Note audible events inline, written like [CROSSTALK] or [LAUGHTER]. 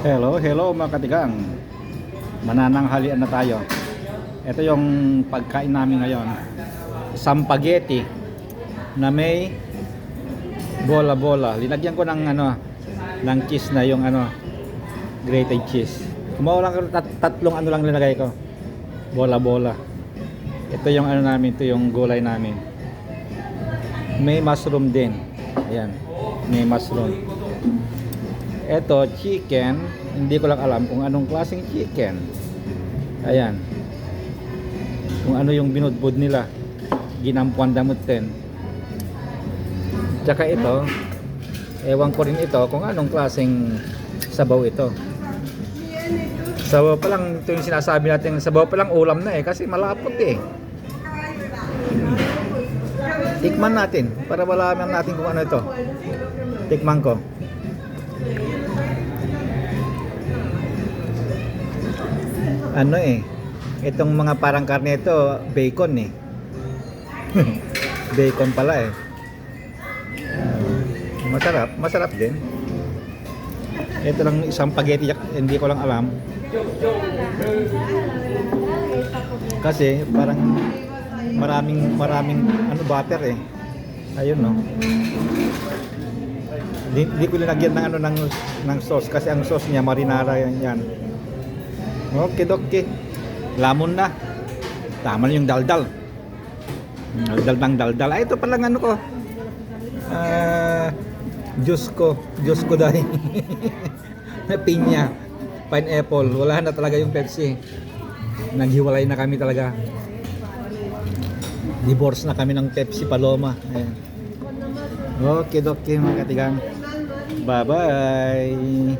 Hello, hello mga katigang. Manananghalian na tayo. Ito yung pagkain namin ngayon. Sampageti na may bola-bola. Linagyan ko ng ano ng cheese na yung ano grated cheese. Kumawa lang tat- tatlong ano lang linagay ko. Bola-bola. Ito yung ano namin, ito yung gulay namin. May mushroom din. Ayan. May mushroom. Ito, chicken. Hindi ko lang alam kung anong klaseng chicken. Ayan. Kung ano yung binudbud nila. Ginampuan damutin. Tsaka ito, ewan ko rin ito kung anong klaseng sabaw ito. Sabaw pa lang, ito yung sinasabi natin, sabaw pa lang ulam na eh, kasi malapot eh. Tikman natin, para malaman natin kung ano ito. Tikman ko. Ano eh, itong mga parang karne ito, bacon eh. [LAUGHS] bacon pala eh. Masarap, masarap din. Ito lang isang spaghetti, hindi ko lang alam. Kasi parang maraming maraming ano butter eh. Ayun no. Di, di ko linagyan ng ano ng ng sauce kasi ang sauce niya marinara yan. yan. Okay, okay. Lamon na. Tama na yung daldal. Daldal ng daldal. Ay, ito palang ano ko. Ah, juice ko. Juice ko dahil. [LAUGHS] pinya. Pineapple. Wala na talaga yung Pepsi. Naghiwalay na kami talaga. Divorce na kami ng Pepsi Paloma. Ayan. Okay, okay mga katigang. Bye-bye.